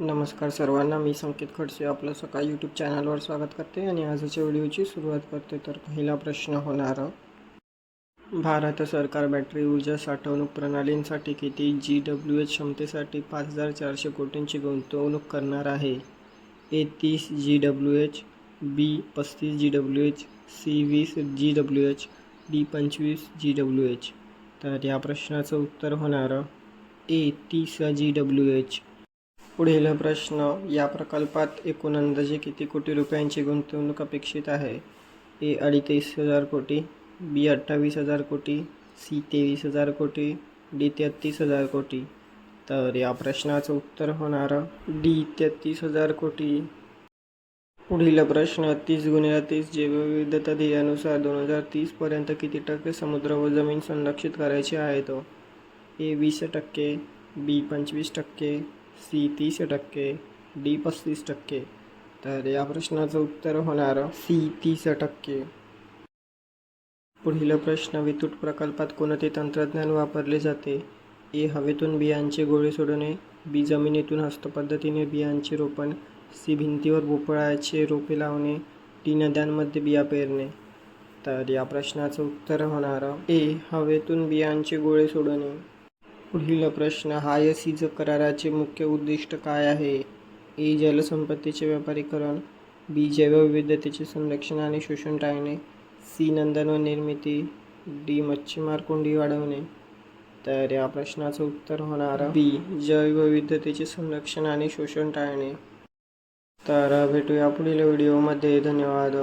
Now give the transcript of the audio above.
नमस्कार सर्वांना मी संकेत खडसे आपलं सकाळ यूट्यूब चॅनलवर स्वागत करते आणि आजच्या व्हिडिओची सुरुवात करते. तर पहिला प्रश्न होणार भारत सरकार बॅटरी ऊर्जा साठवणूक प्रणालींसाठी किती जी डब्ल्यू एच क्षमतेसाठी पाच हजार चारशे कोटींची गुंतवणूक करणार आहे? ए तीस जी डब्ल्यू एच बी पस्तीस जी डब्ल्यू एच सी वीस जी डब्ल्यू एच डी पंचवीस जी डब्ल्यू एच तर या प्रश्नाचं उत्तर होणार ए तीस जी डब्ल्यू एच पुढील प्रश्न या प्रकल्पात एकूण अंदाजे किती कोटी रुपयांची गुंतवणूक अपेक्षित आहे? ए अडीतीस हजार कोटी बी अठ्ठावीस हजार कोटी सी तेवीस हजार कोटी डी तेहतीस हजार कोटी. तर या प्रश्नाचं उत्तर होणार डी तेहतीस हजार कोटी. पुढील प्रश्न तीस गुणिले तीस जैवविविधता ध्येयानुसार दोन हजार तीसपर्यंत किती टक्के समुद्र व जमीन संरक्षित करायचे आहेत? ए वीस टक्के बी पंचवीस टक्के सी तीस टक्के डी पस्तीस टक्के. तर या प्रश्नाचं उत्तर होणार सी तीस टक्के. पुढील प्रश्न विद्युत प्रकल्पात कोणते तंत्रज्ञान वापरले जाते? ए हवेतून बियांचे गोळे सोडणे. बी जमिनीतून हस्तपद्धतीने बियांचे रोपण. सी भिंतीवर भोपळाचे रोपे लावणे. डी नद्यांमध्ये बिया पेरणे. तर या प्रश्नाचं उत्तर होणार ए हवेतून बियांचे गोळे सोडणे. पुढील प्रश्न हाय सीज कराराचे मुख्य उद्दिष्ट काय आहे? ए जलसंपत्तीचे व्यापारीकरण बी जैवविविधतेचे संरक्षण आणि शोषण टाळणे सी नंदनवन निर्मिती डी मच्छीमार कोंडी वाढवणे. तर या प्रश्नाचं उत्तर होणार बी जैवविविधतेचे संरक्षण आणि शोषण टाळणे. तर भेटूया पुढील व्हिडिओमध्ये. धन्यवाद.